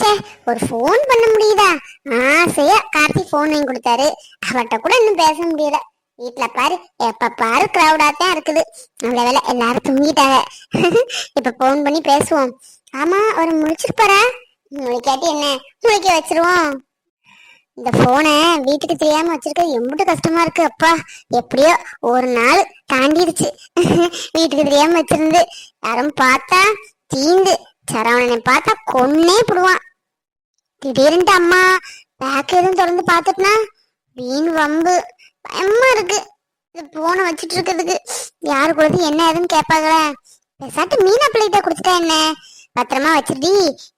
சே ஒரு ஃபோன் பண்ண முடியுதா? ஆசையா கார்த்தி ஃபோன் வாங்கி கொடுத்தாரு. அவர்கிட்ட கூட இன்னும் பேச முடியல. வீட்ல பாரு எப்ப பாரு கிரௌடா தான் இருக்குது. நல்ல வேலை எல்லாரும் தூங்கிட்டாங்க. இப்ப போன் பண்ணி பேசுவோம். ஆமா அவர் முழிச்சிருப்பாரா? முழிக்காட்டி என்ன? முழிக்க வச்சிருவோம். இந்த போனை வீட்டுக்கு தெரியாம வச்சிருக்கிறது எம்பிட்டு கஷ்டமா இருக்கு அப்பா. எப்படியோ ஒரு நாள் தாண்டிடுச்சு. வீட்டுக்கு தெரியாம வச்சிருந்து. யாரும் பார்த்தா தீந்து. சரவணனை பார்த்தா கொன்னே போடுவான். திடீர்னு அம்மா பேக் எதுவும் திறந்து பார்த்துட்டுனா வீண் வம்பு. பயமா இருக்கு. இது போனை வச்சிட்டு இருக்கிறதுக்கு. யாரு கொடுத்து என்ன ஏதுன்னு கேட்பாங்களே. பேசாட்டு மீனா பிள்ளைகிட்ட கொடுத்துட்டா என்ன? பத்திரமா வச்சிருடி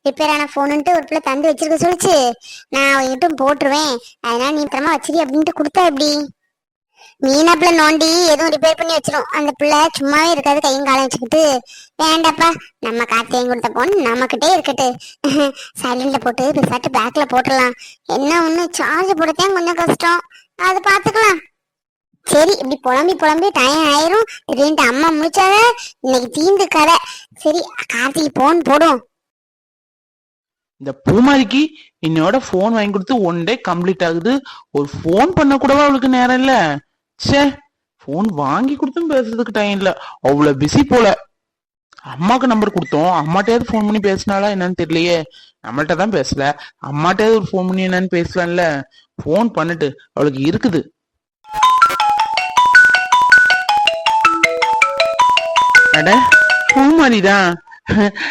ரிப்பேர் ஆன போனுன்ட்டு ஒரு பிள்ளை தந்து வச்சிருக்க சொல்லிச்சு. நான் அவங்ககிட்ட போட்டுருவேன். அதனால நீ பத்திரமா வச்சிரு அப்படின்ட்டு கொடுத்தா எப்படி? மீனா பிள்ளை நோண்டி எதுவும் ரிப்பேர் பண்ணி வச்சிரும். அந்த பிள்ளை சும்மாவே இருக்காது கையும் காலம் வச்சுக்கிட்டு. வேண்டாப்பா நம்ம கார்த்தியம் கொடுத்த போன் நம்மக்கிட்டே இருக்கட்டு. சைலண்ட்ல போட்டு பிசாட்டு பேக்ல போட்டுடலாம். என்ன ஒண்ணு சார்ஜ் போடத்தான் கொஞ்சம் கஷ்டம். அது பாத்துக்கலாம். சரி இப்படி புலம்பி புலம்பி டைம் ஆயிரும். திடீர்னு அம்மா முடிச்சாத இன்னைக்கு தீந்து கதை. சரி கார்த்திக் போன் போடும். இந்த பூமாரிக்கு என்னோட ஃபோன் வாங்கி கொடுத்து ஒன் டே கம்ப்ளீட் ஆகுது. ஒரு ஃபோன் பண்ண கூடவா அவளுக்கு நேரம் இல்லை? ச்சே ஃபோன் வாங்கி கொடுத்தும் பேசுறதுக்கு டைம் இல்ல. அவ்வளவு பிஸி போல. அம்மாக்கு நம்பர் கொடுத்தோம். அம்மாட்டையாவது ஃபோன் பண்ணி பேசினாலா என்னன்னு தெரியலையே. நம்மள்ட்ட தான் பேசல. அம்மாட்டையாவது ஒரு ஃபோன் பண்ணி என்னன்னு பேசலாம்ல. ஃபோன் பண்ணிட்டு அவளுக்கு இருக்குது. அட பூமாரிதான்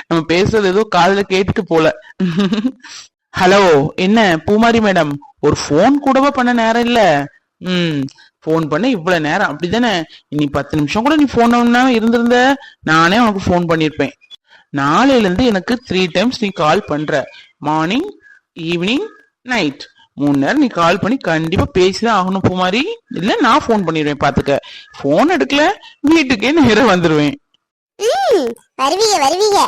நம்ம பேசுறது ஏதோ காதுல கேட்டுட்டு போல. ஹலோ என்ன பூமாரி மேடம் ஒரு ஃபோன் கூடவா பண்ண நேரம் இல்ல? ம் ஃபோன் பண்ண இவ்வளவு நேரம். அப்படிதானே நீ பத்து நிமிஷம் கூட நீ ஃபோன் இருந்திருந்த நானே உனக்கு ஃபோன் பண்ணிருப்பேன். நாளையில இருந்து எனக்கு த்ரீ டைம்ஸ் நீ கால் பண்ற. மார்னிங் ஈவினிங் நைட் மூணு நேரம் நீ கால் பண்ணி கண்டிப்பா பேசிதான் ஆகணும் பூமாரி. இல்ல நான் ஃபோன் பண்ணிடுவேன் பாத்துக்க. ஃபோன் எடுக்கல வீட்டுக்கே நேரம் வந்துருவேன். வருவீங்க வருவீங்க.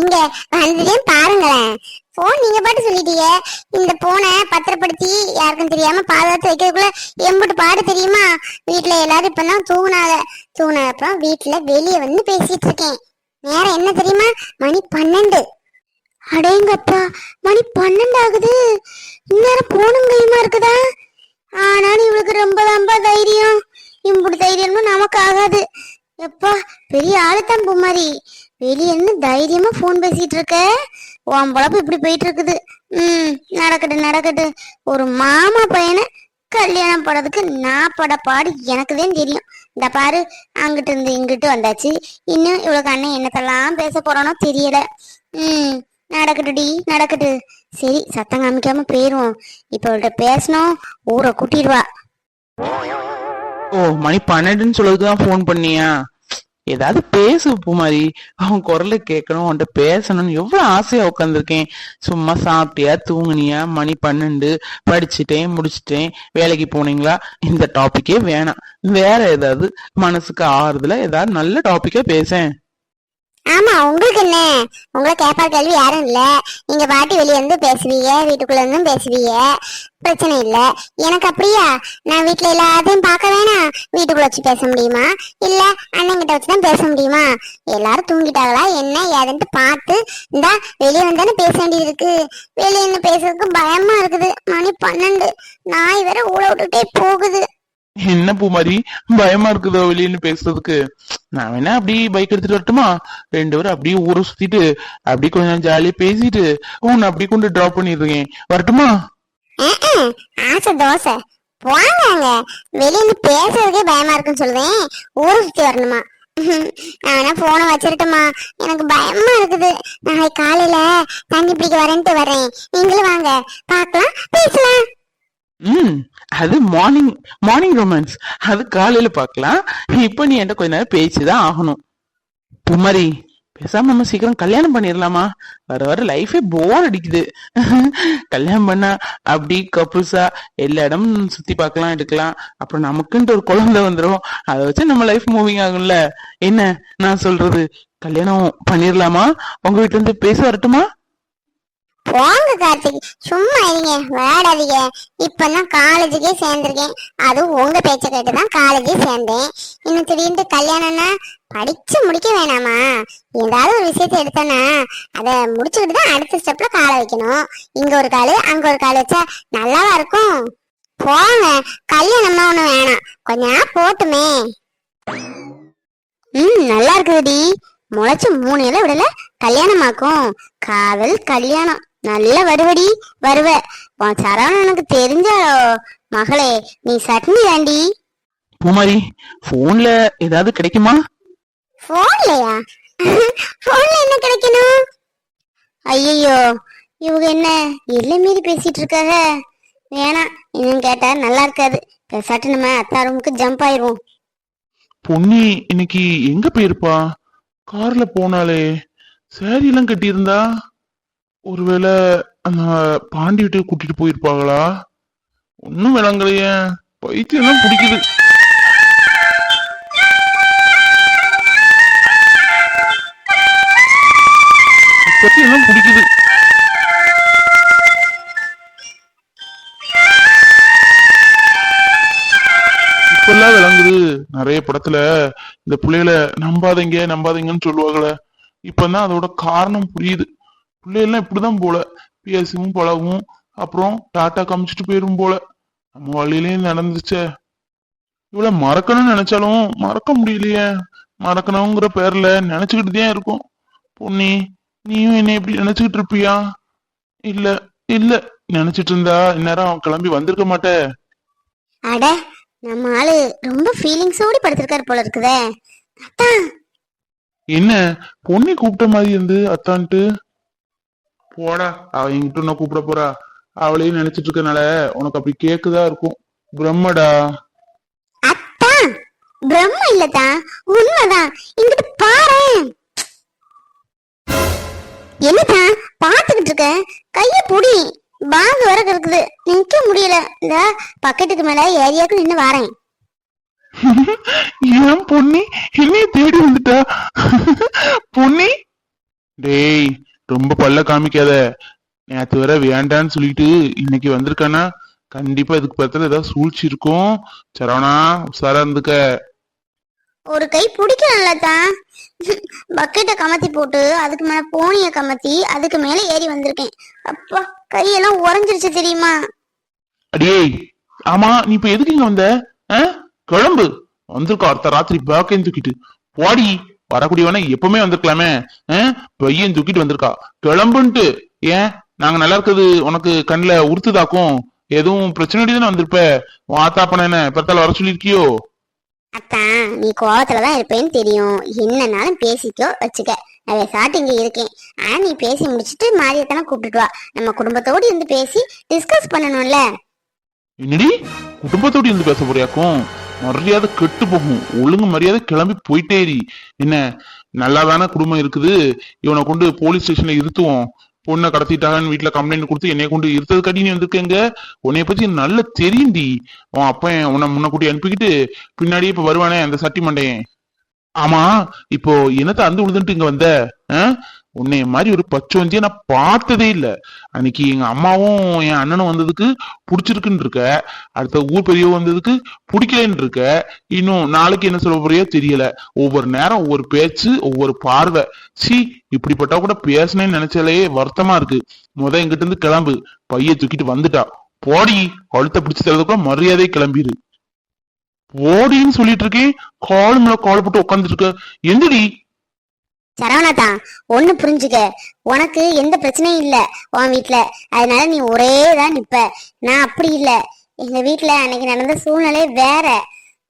இங்க வந்துட்டேன் பாருங்களேன். போன் நீங்க பாட்டு சொல்லிட்டீங்க. இந்த போனை பத்திரப்படுத்தி யாருக்கும் தெரியாம பாதுகாத்து வைக்கிறதுக்குள்ள எம்புட்டு பாடு தெரியுமா? வீட்டுல எல்லாரும் இப்பெல்லாம் தூங்குனாங்க. தூங்குன அப்புறம் வீட்டுல வெளியே வந்து பேசிட்டு இருக்கேன். நேரம் என்ன தெரியுமா? மணி பன்னெண்டு. அடேங்கப்பா மணி பன்னெண்டு ஆகுது. இந்நேரம் போனும் கையுமா இருக்குதா? ஆனாலும் இவளுக்கு ரொம்ப ரொம்ப தைரியம். இம்புட்டு தைரியமும் நமக்கு ஆகாது. எப்பா பெரிய ஆளுத்தான் பூமாரி. வெளிய என்ன தைரியமா போன் பேசிட்டு இருக்க? உன் பொழப்பு இப்படி போயிட்டு இருக்குது. ம் நடக்கட்டு நடக்கட்டு. ஒரு மாமா பையனை கல்யாணம் படத்துக்கு நான் பட பாடு எனக்கு தான் தெரியும். இந்த பாரு அங்கிட்டு இருந்து இங்கிட்டு வந்தாச்சு. இன்னும் இவ்வளவு அண்ணன் என்னத்தெல்லாம் பேச போறானோ தெரியல. ம் நடக்கட்டுடி நடக்கட்டு. சரி சத்தம் காமிக்காம போயிருவோம். இப்ப அவள்கிட்ட பேசணும் ஊரை கூட்டிடுவா. ஓ மணி பன்னெண்டுன்னு சொல்றதுக்கு ஃபோன் பண்ணியா? ஏதாவது பேசு பூமாரி. அவன் குரலை கேட்கணும் அவன்கிட்ட பேசணும்னு எவ்வளவு ஆசையா உட்காந்துருக்கேன் சும்மா சாப்பிட்டியா தூங்குனியா மணி பன்னெண்டு படிச்சுட்டேன் முடிச்சுட்டேன் வேலைக்கு போனீங்களா? இந்த டாபிக்கே வேணாம். வேற ஏதாவது மனசுக்கு ஆறுதல ஏதாவது நல்ல டாபிக்கா பேசேன் ஆமா உங்களுக்கு என்ன? உங்களை கேட்பா கேள்வி யாரும் இல்ல. நீங்க பாட்டி வெளியே இருந்து பேசுவீங்க வீட்டுக்குள்ள இருந்தும் பேசுவீங்க. பிரச்சனை இல்ல. எனக்கு அப்படியா? நான் வீட்டுல எல்லாத்தையும் பார்க்க வேணாம் வீட்டுக்குள்ள வச்சு பேச முடியுமா? இல்ல அண்ணன் கிட்ட வச்சு தான் பேச முடியுமா? எல்லாரும் தூங்கிட்டாங்களா? என்ன? ஏதுன்ட்டு பார்த்து இந்தா வெளியே வந்தானே பேச வேண்டியது இருக்கு. வெளியே இருந்து பேசுறதுக்கு பயமா இருக்குது. மணி பன்னெண்டு. நாய் வேற ஊழ விட்டுட்டே போகுது. என்ன பூமாரி பயமா இருக்குதோ வெளியின்னு பேசுறதுக்கு. நான் வேணா அப்படி பைக் எடுத்துட்டு வரட்டுமா? ரெண்டு பேரும் அப்படியே ஊரை சுத்திட்டு அப்படியே கொஞ்சம் ஜாலியா பேசிட்டு உன்னை அப்படி கொண்டு டிராப் பண்ணிடுறேன். வரட்டுமா. ஆசை தோசை. போங்க வெளிய இருந்து பேசுறதுக்கே பயமா இருக்குன்னு சொல்லுவேன் ஊரை சுத்தி வரணுமா? வேணா போனை வச்சிருட்டுமா எனக்கு பயமா இருக்குது. நாளைக்கு காலையில தண்ணி பிடிக்க வரேன்ட்டு வரேன் நீங்களும் வாங்க. பார்க்கலாம் பேசலாம். ம் அது மார்னிங் மார்னிங் ரொமான்ஸ் அது காலையில பார்க்கலாம் இப்ப நீ என்கிட்ட கொஞ்ச நேரம் பேச்சுதான் ஆகணும். குமரி பேசாம நம்ம சீக்கிரம் கல்யாணம் பண்ணிடலாமா வர வர லைஃபே போர் அடிக்குது. கல்யாணம் பண்ணா அப்படி கப்புள்ஸா எல்லா இடமும் சுத்தி பார்க்கலாம் எடுக்கலாம். அப்புறம் நமக்குன்ட்டு ஒரு குழந்தை வந்துடும் அதை வச்சு நம்ம லைஃப் மூவிங் ஆகும்ல. என்ன நான் சொல்றது? கல்யாணம் பண்ணிடலாமா உங்க வீட்டுல இருந்து பேச வரட்டுமா? போங்க கார்த்திக். சும்மா இருங்க. விளையாடாதீங்க. இப்பதான் காலேஜுக்கே சேர்ந்திருக்கேன். அதுவும் உங்க பேச்ச கேட்டு தான் காலேஜே சேர்ந்தேன். இன்னும் திடீர்னு கல்யாணம்னா படிச்சு முடிக்க வேணாமா? ஏதாவது ஒரு விஷயத்தை எடுத்தேன்னா அதை முடிச்சுக்கிட்டு தான் அடுத்த ஸ்டெப்ல காலை வைக்கணும். இங்க ஒரு கால் அங்க ஒரு கால் வச்சா நல்லாவா இருக்கும்? போங்க. கல்யாணம்னா ஒண்ணு வேணாம். கொஞ்ச நாள் போட்டுமே. ம் நல்லா இருக்குதுடி முளைச்சு மூணு இலை விடல. கல்யாணமாக்கும். காதல் கல்யாணம். நல்ல வருவடி வருவ. உன் எனக்கு தெரிஞ்சாலோ மகளே நீ சட்னி தாண்டி. பூமாரி போன்ல ஏதாவது கிடைக்குமா? போன்லயா போன்ல என்ன கிடைக்கணும்? ஐயோ இவங்க என்ன எல்லை மீறி பேசிட்டு இருக்காக? வேணாம் இன்னும் கேட்டா நல்லா இருக்காது. நம்ம அத்தா ரூமுக்கு ஜம்ப் ஆயிருவோம் பொன்னி இன்னைக்கு எங்க போயிருப்பா? கார்ல போனாலே சாரி எல்லாம் கட்டியிருந்தா? ஒருவேளை அந்த பாண்டி வீட்டுக்கு கூட்டிட்டு போயிருப்பாங்களா? ஒன்னும் விளங்கலையே. பைத்தியம் பிடிக்குது. பைத்தியம் பிடிக்குது. இப்பெல்லாம் விளங்குது. நிறைய படத்துல இந்த பிள்ளைகளை நம்பாதீங்க நம்பாதீங்கன்னு சொல்லுவாங்களே. இப்பதான் அதோட காரணம் புரியுது. பிள்ளைகள்லாம் இப்படிதான் போல. பேசவும் பழகும் அப்புறம் டாட்டா காமிச்சிட்டு போயிரும் போல. நம்ம வழியிலயும் நடந்துச்சே. இவள மறக்கணும்னு நினைச்சாலும் மறக்க முடியலையே. மறக்கணுங்கிற பேர்ல நினைச்சுக்கிட்டு தான் இருக்கும். பொன்னி நீயும் என்ன இப்படி நினைச்சுக்கிட்டு இருப்பியா? இல்ல இல்ல. நினைச்சிட்டு இருந்தா இந்நேரம் கிளம்பி வந்திருக்க மாட்டே. அட நம்ம ஆளு ரொம்ப ஃபீலிங்ஸோடி படுத்திருக்காரு போல இருக்குதே. அத்தான் என்ன? பொண்ணை கூப்பிட்ட மாதிரி இருந்து அத்தான்ட்டு. போடா அவ என்கிட்ட உன்னை கூப்பிட போறா. அவளையும் நினைச்சிட்டு இருக்கனால உனக்கு அப்படி கேக்குதா இருக்கும். பிரம்மடா. அத்தான் பிரம்ம இல்லதான் உண்மைதான் இங்கிட்டு பாரு. என்னதான் பாத்துக்கிட்டு இருக்க? கைய புடி. பாங்க வர இருக்குது நிக்க முடியல. இந்த பக்கெட்டுக்கு மேல ஏரியாக்கு நின்னு வரேன். ஏன் பொன்னி? என்னைய தேடி வந்துட்டா? பொன்னி? டேய் ரொம்ப பல்ல காமிக்காத. நேத்து வர வேண்டான்னு சொல்லிட்டு இன்னைக்கு வந்திருக்கானா கண்டிப்பா இதுக்கு பக்கத்துல ஏதாவது சூழ்ச்சி இருக்கும். சரவணா உஷாரா இருந்துக்க. ஒரு கை பிடிக்கலாம்ல தான் பக்கெட்டை கமத்தி போட்டு அதுக்கு மேல போனிய கமத்தி அதுக்கு மேல ஏறி வந்திருக்கேன். அப்பா கையெல்லாம் உறைஞ்சிருச்சு தெரியுமா? அடியே ஆமா நீ இப்ப எதுக்கு இங்க வந்த? ஆ? கிளம்பு. வந்திருக்கா அடுத்த ராத்திரி பேக்கையும் தூக்கிட்டு. போடி. வரக்கூடியவன எப்பவுமே வந்திருக்கலாமே? பையன் தூக்கிட்டு வந்திருக்கா. கிளம்புன்ட்டு ஏன்? நாங்க நல்லா இருக்கிறது உனக்கு கண்ணுல உறுத்துதாக்கும். எதுவும் பிரச்சனை தானே வந்திருப்ப? உன் ஆத்தா பண்ண என்ன? பெருத்தால வர சொல்லிருக்கியோ அத்தான் நீ கோவத்துல தான் இருப்பேன்னு தெரியும். என்னனாலும் பேசிக்கோ வச்சுக்க. நான் சாட்டு இங்க இருக்கேன். ஆனா நீ பேசி முடிச்சிட்டு மாரியத்தானே கூப்பிட்டுட்டு வா. நம்ம குடும்பத்தோடு இருந்து பேசி டிஸ்கஸ் பண்ணணும்ல. என்னடி? குடும்பத்தோட இருந்து பேச போறியாக்கும்? மரியாதை கெட்டு போகும். ஒழுங்கு மரியாதை கிளம்பி போயிட்டேரி என்ன நல்லாதானே குடும்பம் இருக்குது. இவனை கொண்டு போலீஸ் ஸ்டேஷன்ல இருத்துவோம். பொண்ணை கடத்திட்டாங்கன்னு வீட்டுல கம்ப்ளைண்ட் கொடுத்து என்னை கொண்டு இருத்தது கட்டி நீ வந்திருக்கேங்க உன்னைய பத்தி நல்லா தெரியும்டி உன் அப்பன் உன்னை முன்னக்கூட்டி அனுப்பிக்கிட்டு பின்னாடியே இப்ப வருவானே அந்த சட்டி மண்டையன். ஆமா இப்போ என்னத்த அந்து உழுதுன்ட்டு இங்க வந்த? உன்னைய மாதிரி ஒரு பச்சோந்திய நான் பார்த்ததே இல்ல. அன்னைக்கு எங்க அம்மாவும் என் அண்ணனும் வந்ததுக்கு பிடிச்சிருக்குன்னு இருக்க. அடுத்த ஊர் பெரியவ வந்ததுக்கு பிடிக்கலன்னு இருக்க. இன்னும் நாளைக்கு என்ன சொல்ல போறியோ தெரியல. ஒவ்வொரு நேரம் ஒவ்வொரு பேச்சு ஒவ்வொரு பார்வை. சி இப்படிப்பட்டா கூட பேசினேன்னு நினைச்சாலே வருத்தமா இருக்கு. முத எங்கிட்ட இருந்து கிளம்பு. பைய தூக்கிட்டு வந்துட்டா. போடி அழுத்த பிடிச்சு கூட மரியாதை கிளம்பிடு போடின்னு சொல்லிட்டு இருக்கேன். கால் மேல கால் போட்டு உட்காந்துட்டு இருக்க. எந்திரி சரவணாதா ஒண்ணு புரிஞ்சுக்க. உனக்கு எந்த பிரச்சனையும் இல்ல உன் வீட்டுல அதனால நீ ஒரே தான் நிப்ப. நான் அப்படி இல்ல. எங்க வீட்டுல அன்னைக்கு நடந்த சூழ்நிலை வேற.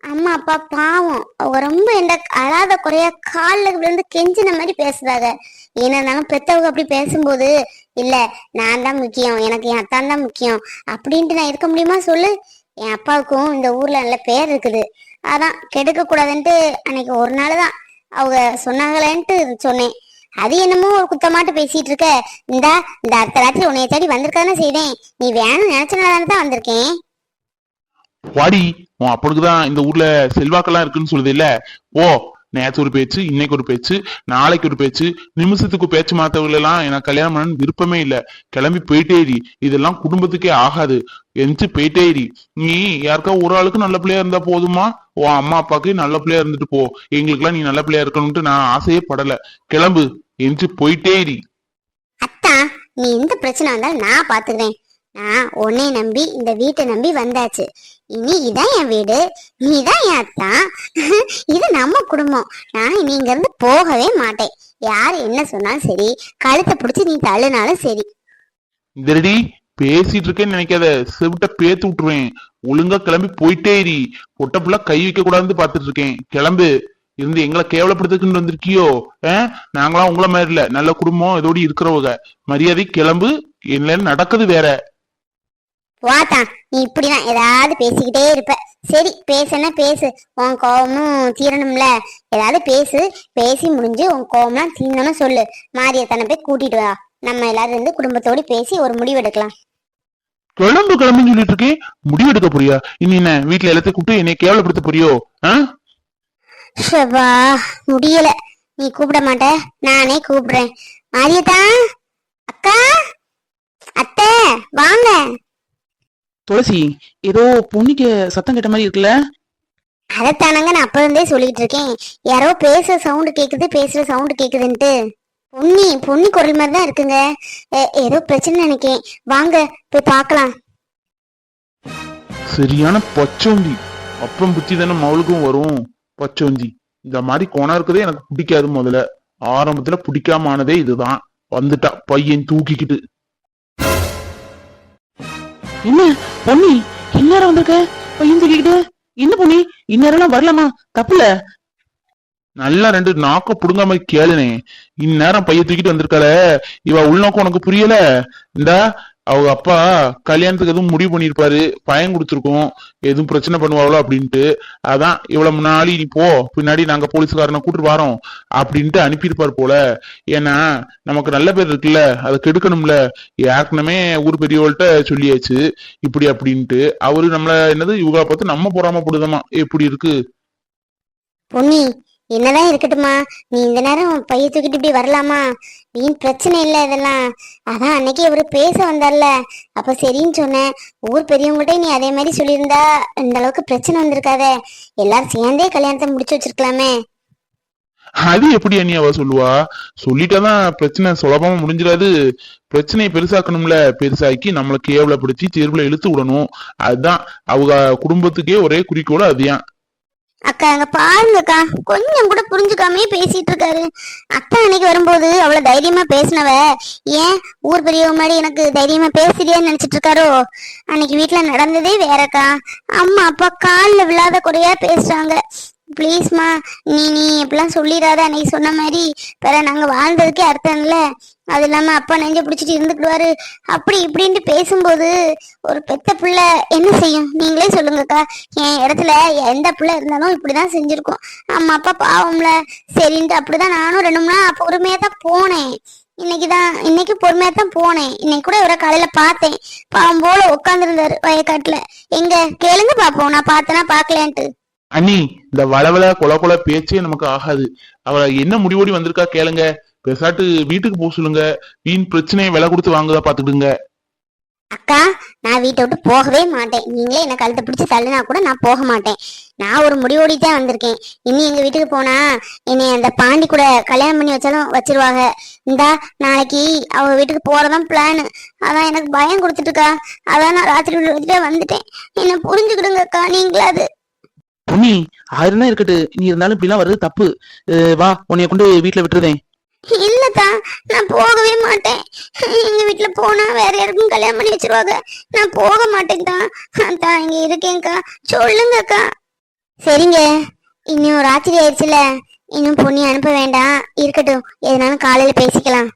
அம்மா அப்பா பாவம். அவங்க ரொம்ப எந்த அழாத குறையா காலில் விழுந்து கெஞ்சின மாதிரி பேசுதாங்க ஏன்னா இருந்தாலும் பெத்தவங்க அப்படி பேசும்போது இல்ல நான் தான் முக்கியம். எனக்கு என் அத்தான் தான் முக்கியம். அப்படின்ட்டு நான் இருக்க முடியுமா சொல்லு. என் அப்பாவுக்கும் இந்த ஊர்ல நல்ல பேர் இருக்குது. அதான் கெடுக்க கூடாதுன்ட்டு அன்னைக்கு ஒரு நாள் தான். அவங்க சொன்னாங்களேன்ட்டு சொன்னேன். அது என்னமோ ஒரு குத்தமாட்டு பேசிட்டு இருக்க. இந்தா இந்த அடுத்த ராத்திரி உன்னைய தேடி வந்திருக்காதானே செய்தேன். நீ வேணும் நினைச்சனால தான் வந்திருக்கேன். வாடி உன் அப்பனுக்குதான் இந்த ஊர்ல செல்வாக்கெல்லாம் இருக்குன்னு சொல்லுது இல்ல? ஓ நேற்று ஒரு பேச்சு இன்னைக்கு ஒரு பேச்சு நாளைக்கு ஒரு பேச்சு நிமிஷத்துக்கு பேச்சு மாத்தவர்களெல்லாம் எனக்கு கல்யாணம் பண்ண விருப்பமே இல்ல. கிளம்பி போயிட்டே இரு. இதெல்லாம் குடும்பத்துக்கே ஆகாது. எந்திச்சு போயிட்டே இரு. நீ யாருக்கா ஒரு ஆளுக்கு நல்ல பிள்ளையா இருந்தா போதுமா? உன் அம்மா அப்பாக்கு நல்ல பிள்ளையா இருந்துட்டு போ. எங்களுக்கெல்லாம் நீ நல்ல பிள்ளையா இருக்கணும்ட்டு நான் ஆசையே படல. கிளம்பு. எந்திச்சு போயிட்டே இரு. அத்தா நீ எந்த பிரச்சனை வந்தாலும் நான் பாத்துக்கிறேன் நான் உன்னை நம்பி இந்த வீட்டை நம்பி வந்தாச்சு. இனி இதான் என் வீடு. நீ தான் என் அத்தா இது நம்ம குடும்பம். நான் இனி இங்க இருந்து போகவே மாட்டேன். யார் என்ன சொன்னாலும் சரி கழுத்தை பிடிச்சி நீ தள்ளுனாலும் சரி. இதடி பேசிட்டு இருக்கேன்னு நினைக்காத. செவிட்ட பேத்து விட்டுருவேன். ஒழுங்கா கிளம்பி போயிட்டே இரு. பொட்ட புள்ள கை வைக்க கூடாதுன்னு பாத்துட்டு இருக்கேன். கிளம்பு. இருந்து எங்களை கேவலப்படுத்துக்குன்னு வந்திருக்கியோ? ஆஹ் நாங்களாம் உங்கள மாதிரி இல்ல. நல்ல குடும்பம் இதோட இருக்கிறவங்க. மரியாதை கிளம்பு. என்ன நடக்குது வேற. வாத்தா நீ இப்படிதான் ஏதாவது பேசிக்கிட்டே இருப்ப. சரி பேசுனா பேசு. உன் கோவமும் தீரணும்ல. ஏதாவது பேசு. பேசி முடிஞ்சு உன் கோவம்லாம் தீர்ந்தோன்னு சொல்லு. மாரியத்தனை போய் கூட்டிட்டு வா. நம்ம எல்லாரும் இருந்து குடும்பத்தோடு பேசி ஒரு முடிவு எடுக்கலாம். கிளம்பு கிளம்புன்னு சொல்லிட்டு இருக்கேன் முடிவெடுக்க போறியா? இனி என்ன வீட்டுல எல்லாத்தையும் கூப்பிட்டு என்னை கேவலப்படுத்த போறியோ? ஷபா முடியல. நீ கூப்பிட மாட்ட. நானே கூப்பிடுறேன். மாரியத்தா அக்கா அத்தை வாங்க. துளசி ஏதோ பொண்ணுக்கு சத்தம் கேட்ட மாதிரி இருக்குல்ல? அதைத்தானங்க நான் அப்ப இருந்தே சொல்லிட்டு இருக்கேன். யாரோ பேசுற சவுண்டு கேக்குது பேசுற சவுண்டு கேக்குதுன்ட்டு. பொன்னி பொன்னி குரல் மாதிரி தான் இருக்குங்க. ஏதோ பிரச்சனை நினைக்கேன். வாங்க போய் பார்க்கலாம். சரியான பச்சோந்தி. அப்பம் புத்தி தானே மவுளுக்கும் வரும். பச்சோந்தி. இந்த மாதிரி கோணம் இருக்கதே எனக்கு பிடிக்காது முதல்ல. ஆரம்பத்துல பிடிக்காம ஆனதே இதுதான். வந்துட்டா பையன் தூக்கிக்கிட்டு. என்ன பொன்னி இந்நேரம் வந்திருக்க? பையன் சொல்லிக்கிட்டு என்ன பொன்னி இந்நேரம்லாம் வரலாமா? தப்புல. நல்லா ரெண்டு நாக்க புடுங்காம கேளுனே. இந்நேரம் பைய தூக்கிட்டு வந்திருக்காள. இவ உள்நோக்கம் உனக்கு புரியல? இந்தா அவங்க அப்பா கல்யாணத்துக்கு எதுவும் முடிவு பண்ணிருப்பாரு பயம் கொடுத்துருக்கோம் எதுவும் பிரச்சனை பண்ணுவாங்களோ அப்படின்ட்டு அதான் இவ்வளவு முன்னாடி நீ போ பின்னாடி நாங்க போலீஸ்காரனை கூட்டிட்டு வரோம் அப்படின்ட்டு அனுப்பியிருப்பார் போல. ஏன்னா நமக்கு நல்ல பேர் இருக்குல்ல அதை கெடுக்கணும்ல. ஏற்கனவே ஊர் பெரியவள்கிட்ட சொல்லியாச்சு இப்படி அப்படின்ட்டு. அவரு நம்மள என்னது இவங்கள பார்த்து நம்ம பொறாமப்படுதமா எப்படி இருக்கு? பொன்னி என்னதான் இருக்கட்டுமா நீ இந்த நேரம் பைய தூக்கிட்டு இப்படி வரலாமா? வீண் பிரச்சனை இல்ல இதெல்லாம். அதான் அன்னைக்கு இவரு பேச வந்தார்ல. அப்ப சரின்னு சொன்னேன். ஊர் பெரியவங்ககிட்ட நீ அதே மாதிரி சொல்லியிருந்தா இந்த அளவுக்கு பிரச்சனை வந்திருக்காதே. எல்லாரும் சேர்ந்தே கல்யாணத்தை முடிச்சு வச்சிருக்கலாமே. அது எப்படி அண்ணி அவ சொல்லுவா? சொல்லிட்டாதான் பிரச்சனை சுலபமா முடிஞ்சிடாது. பிரச்சனையை பெருசாக்கணும்ல. பெருசாக்கி நம்மளை கேவலப்படுத்தி தேர்வுல இழுத்து விடணும். அதுதான். அவங்க குடும்பத்துக்கே ஒரே குறிக்கோள் அதுதான் அக்கா அங்க பாருங்கக்கா. கொஞ்சம் கூட புரிஞ்சுக்காமே பேசிட்டு இருக்காரு. அக்கா அன்னைக்கு வரும்போது அவ்வளவு தைரியமா பேசினவ ஏன் ஊர் பெரியவங்க முன்னாடி எனக்கு தைரியமா பேசுறியான்னு நினைச்சிட்டு இருக்காரோ? அன்னைக்கு வீட்டுல நடந்ததே வேறக்கா. அம்மா அப்பா கால்ல விழாத குறையா பேசுறாங்க. ப்ளீஸ்மா நீ நீ இப்படிலாம் சொல்லிடாத. அன்னைக்கு சொன்ன மாதிரி பிற நாங்கள் வாழ்ந்ததுக்கே அர்த்தம் இல்லை அது இல்லாமல் அப்பா நெஞ்ச பிடிச்சிட்டு இருந்துக்குவாரு அப்படி இப்படின்ட்டு பேசும்போது ஒரு பெத்த பிள்ளை என்ன செய்யும்? நீங்களே சொல்லுங்கக்கா. என் இடத்துல எந்த பிள்ளை இருந்தாலும் இப்படிதான் செஞ்சுருக்கோம். அம்மா அப்பா பாவம்ல. சரின்ட்டு அப்படிதான் நானும் ரெண்டு மூணு நாள் பொறுமையாக தான் போனேன். இன்னைக்கு தான் இன்னைக்கு பொறுமையாக தான் போனேன். இன்னைக்கு கூட இவரை காலையில் பார்த்தேன். பாவம் போல உட்காந்துருந்தாரு வயக்காட்டில். எங்க? கேளுங்க பார்ப்போம் நான் பார்த்தேன்னா பார்க்கலான்ட்டு அண்ணி இந்த வளவள கொல கொல பேச்சே நமக்கு ஆகாது. அவ என்ன முடிவோடி வந்திருக்கா கேளுங்க. பேசாட்டு வீட்டுக்கு போக சொல்லுங்க. வீண் பிரச்சனையை விலை கொடுத்து வாங்குதா பாத்துக்கிடுங்க அக்கா நான் வீட்டை விட்டு போகவே மாட்டேன். நீங்களே என்ன கழுத்தை பிடிச்சி தள்ளினா கூட நான் போக மாட்டேன். நான் ஒரு முடிவோடி தான் வந்திருக்கேன். இனி எங்க வீட்டுக்கு போனா என்னை அந்த பாண்டி கூட கல்யாணம் பண்ணி வச்சாலும் வச்சிருவாங்க. இந்தா நாளைக்கு அவ வீட்டுக்கு போறதான் பிளான் அதான் எனக்கு பயம் கொடுத்துட்டுக்கா. அதான் நான் ராத்திரி வீட்டுல வந்துட்டேன். என்ன புரிஞ்சுக்கிடுங்கக்கா நீங்களாது பொன்னி ஆயிரம் இருக்கட்டு நீ இருந்தாலும் இப்படிலாம் வர்றது தப்பு. வா உன்னைய கொண்டு வீட்டுல விட்டுருதேன் இல்லக்கா நான் போகவே மாட்டேன். எங்க வீட்டுல போனா வேற யாருக்கும் கல்யாணம் பண்ணி வச்சிருவாங்க. நான் போக மாட்டேன்க்கா. அதான் இங்க இருக்கேன்க்கா. சொல்லுங்கக்கா. சரிங்க. இன்னும் ராத்திரி ஆயிடுச்சுல. இன்னும் பொண்ணி அனுப்ப வேண்டாம். இருக்கட்டும். எதுனாலும் காலையில பேசிக்கலாம்.